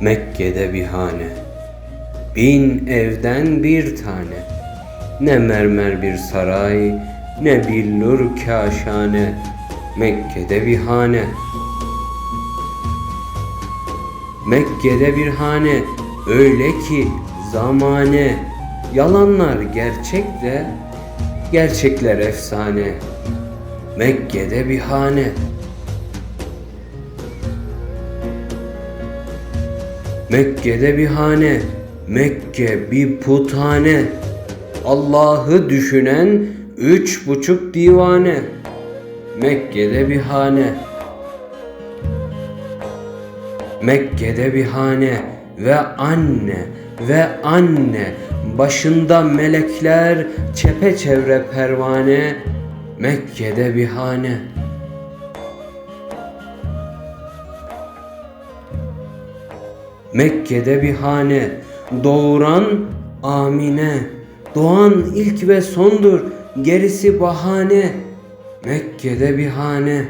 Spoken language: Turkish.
Mekke'de bir hane, bin evden bir tane. Ne mermer bir saray, ne billur kaşane. Mekke'de bir hane. Mekke'de bir hane, öyle ki zamane. Yalanlar gerçek de, gerçekler efsane. Mekke'de bir hane. Mekke'de bir hane, Mekke bir puthane. Allah'ı düşünen üç buçuk divane. Mekke'de bir hane. Mekke'de bir hane ve anne ve anne başında melekler çepeçevre pervane Mekke'de bir hane. Mekke'de bir hane doğuran Amine. Doğan ilk ve sondur gerisi bahane. Mekke'de bir hane